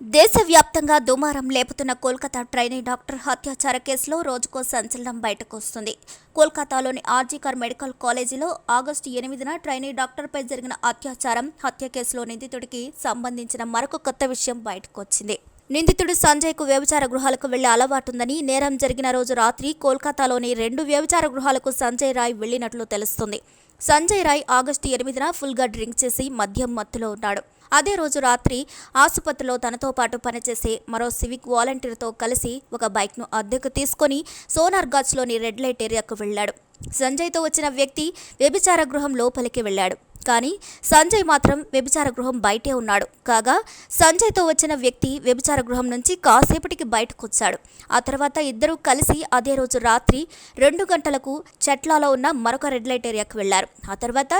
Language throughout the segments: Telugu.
దేశవ్యాప్తంగా దుమారం లేపుతున్న కోల్కతా ట్రైనీ డాక్టర్ హత్యాచార కేసులో రోజుకో సంచలనం బయటకు వస్తుంది. కోల్కతాలోని ఆర్జీకర్ మెడికల్ కాలేజీలో ఆగస్టు ఎనిమిదిన ట్రైనీ డాక్టర్పై జరిగిన అత్యాచారం హత్య కేసులో నిందితుడికి సంబంధించిన మరొక కొత్త విషయం బయటకు వచ్చింది. నిందితుడు సంజయ్కు వ్యభిచార గృహాలకు వెళ్ళే అలవాటుందని నేరం జరిగిన రోజు రాత్రి కోల్కతాలోని రెండు వ్యభిచార గృహాలకు సంజయ్ రాయ్ వెళ్ళినట్లు తెలుస్తుంది. సంజయ్ రాయ్ ఆగస్టు ఎనిమిదిన ఫుల్గా డ్రింక్ చేసి మద్యం మత్తులో ఉన్నాడు. అదే రోజు రాత్రి ఆసుపత్రిలో తనతో పాటు పనిచేసే మరో సివిక్ వాలంటీర్తో కలిసి ఒక బైక్ను అద్దెకు తీసుకొని సోనార్ గాచ్లోని రెడ్ లైట్ ఏరియాకు వెళ్ళాడు. సంజయ్తో వచ్చిన వ్యక్తి వ్యభిచార గృహం లోపలికి వెళ్ళాడు. కానీ సంజయ్ మాత్రం వ్యభిచార గృహం బయటే ఉన్నాడు. కాగా సంజయ్తో వచ్చిన వ్యక్తి వ్యభిచార గృహం నుంచి కాసేపటికి బయటకు వచ్చాడు ఆ తర్వాత ఇద్దరూ కలిసి అదే రోజు రాత్రి రెండు గంటలకు చెట్లాలో ఉన్న మరొక రెడ్ లైట్ ఏరియాకు వెళ్ళారు ఆ తర్వాత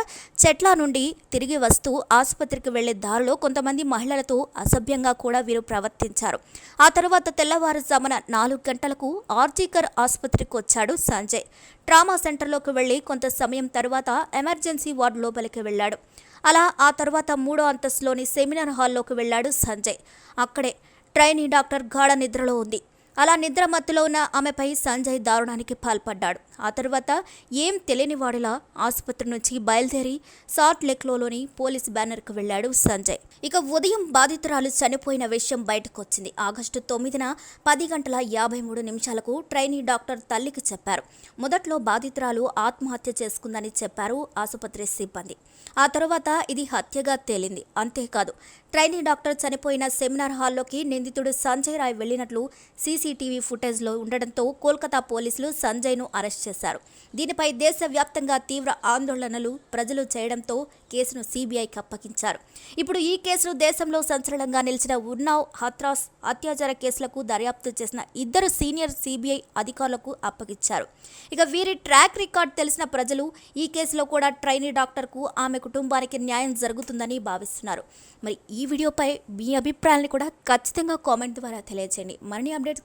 చెట్ల నుండి తిరిగి వస్తూ ఆసుపత్రికి వెళ్ళే దారిలో కొంతమంది మహిళలతో అసభ్యంగా కూడా వీరు ప్రవర్తించారు. ఆ తర్వాత తెల్లవారుజామున నాలుగు గంటలకు ఆర్జీకర్ ఆసుపత్రికి వచ్చాడు సంజయ్. ట్రామా సెంటర్లోకి వెళ్ళి కొంత సమయం తర్వాత ఎమర్జెన్సీ వార్డు లోపలికి వెళ్ళాడు. అలా ఆ తర్వాత మూడో అంతస్తులోని సెమినార్ హాల్లోకి వెళ్ళాడు సంజయ్. అక్కడే ట్రైనీ డాక్టర్ గాఢ నిద్రలో ఉంది. అలా నిద్ర మత్తులో ఉన్న ఆమెపై సంజయ్ దారుణానికి పాల్పడ్డాడు. ఆ తర్వాత ఏం తెలియని వాడిలా ఆసుపత్రి నుంచి బయలుదేరి సాట్ లెక్లోని పోలీస్ బ్యానర్కు వెళ్ళాడు సంజయ్. ఇక ఉదయం బాధితురాలు చనిపోయిన విషయం బయటకు వచ్చింది ఆగస్టు తొమ్మిదిన పది గంటల యాభై మూడు నిమిషాలకు ట్రైనీ డాక్టర్ తల్లికి చెప్పారు. మొదట్లో బాధితురాలు ఆత్మహత్య చేసుకుందని చెప్పారు ఆసుపత్రి సిబ్బంది. ఆ తర్వాత ఇది హత్యగా తేలింది. అంతేకాదు ట్రైనీ డాక్టర్ చనిపోయిన సెమినార్ హాల్లోకి నిందితుడు సంజయ్ రాయ్ వెళ్ళినట్లు సీసీటీవీ ఫుటేజ్లో ఉండడంతో కోల్కతా పోలీసులు సంజయ్ను అరెస్ట్ చేశారు. దీనిపై దేశవ్యాప్తంగా తీవ్ర ఆందోళనలు ప్రజలు చేయడంతో కేసును సీబీఐకి అప్పగించారు. ఇప్పుడు ఈ కేసును దేశంలో సంచలనంగా నిలిచిన ఉన్నావ్ హత్రాస్ అత్యాచార కేసులకు దర్యాప్తు చేసిన ఇద్దరు సీనియర్ సీబీఐ అధికారులకు అప్పగించారు. ఇక వీరి ట్రాక్ రికార్డ్ తెలిసిన ప్రజలు ఈ కేసులో కూడా ట్రైనీ డాక్టర్కు ఆమె కుటుంబానికి న్యాయం జరుగుతుందని భావిస్తున్నారు. మరి ఈ వీడియోపై మీ అభిప్రాయాన్ని కూడా ఖచ్చితంగా కామెంట్ ద్వారా తెలియజేయండి. మరిన్ని అప్డేట్స్